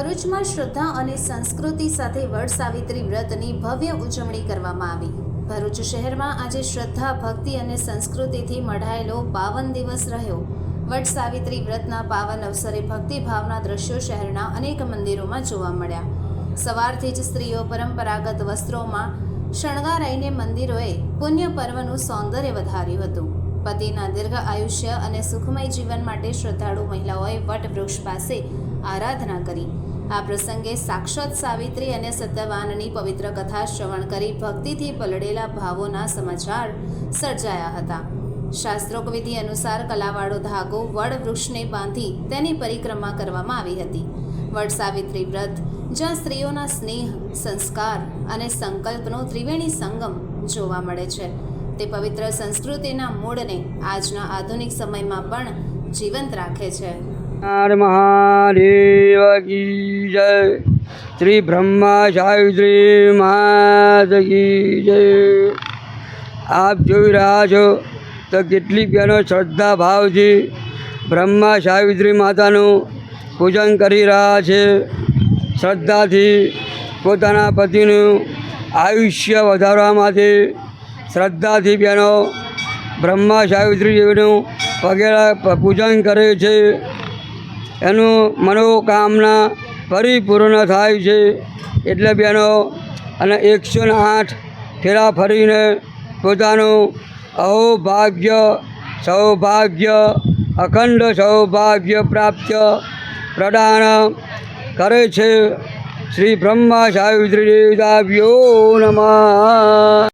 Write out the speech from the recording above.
ભરૂચમાં શ્રદ્ધા અને સંસ્કૃતિ સાથે વડ સાવિત્રી વ્રતની ભવ્ય ઉજવણી કરવામાં આવી. ભરૂચ શહેરમાં આજે શ્રદ્ધા, ભક્તિ અને સંસ્કૃતિથી મઢાયેલો બાવન દિવસ રહ્યો. વડ સાવિત્રી વ્રતના પાવન અવસરે ભક્તિભાવના દ્રશ્યો શહેરના અનેક મંદિરોમાં જોવા મળ્યા. સવારથી જ સ્ત્રીઓ પરંપરાગત વસ્ત્રોમાં શણગારાઈને મંદિરોએ પુણ્ય પર્વનું સૌંદર્ય વધાર્યું હતું. પતિના દીર્ઘ આયુષ્ય અને સુખમય જીવન માટે શ્રદ્ધાળુ મહિલાઓએ વટ વૃક્ષ પાસે આરાધના કરી. આ પ્રસંગે સાક્ષાત સાવિત્રી અને સત્યવાનની પવિત્ર કથા શ્રવણ કરી ભક્તિથી પલળેલા ભાવોના સમાચાર સર્જાયા હતા. શાસ્ત્રોક વિધિ અનુસાર કલાવાળો ધાગો વડ વૃક્ષને બાંધી તેની પરિક્રમા કરવામાં આવી હતી. વડ સાવિત્રી વ્રત, જ્યાં સ્ત્રીઓના સ્નેહ, સંસ્કાર અને સંકલ્પનો ત્રિવેણી સંગમ જોવા મળે છે. તે પવિત્ર સંસ્કૃતિના મૂળને આજના આધુનિક સમયમાં પણ જીવંત રાખે છે. મહાદેવ કી જય શ્રી બ્રહ્મા સાવિત્રી માત જય આપ જોઈ રહ્યા છો તો કેટલીક બહેનો શ્રદ્ધા ભાવથી બ્રહ્મા સાવિત્રી માતાનું પૂજન કરી રહ્યા છે. શ્રદ્ધાથી પોતાના પતિનું આયુષ્ય વધારવા માટે શ્રદ્ધાથી બહેનો બ્રહ્મા સાવિત્રી દેવીનું વગેરે પૂજન કરે છે. એનું મનોકામના પરિપૂર્ણ થાય છે. એટલે બહેનો, અને એકસો ને આઠ ફેરા ફરીને પોતાનું અહોભાગ્ય, સૌભાગ્ય, અખંડ સૌભાગ્ય પ્રાપ્ત પ્રદાન કરે છે. શ્રી બ્રહ્મા સાવિત્રી દેવતાભ્યો નમઃ.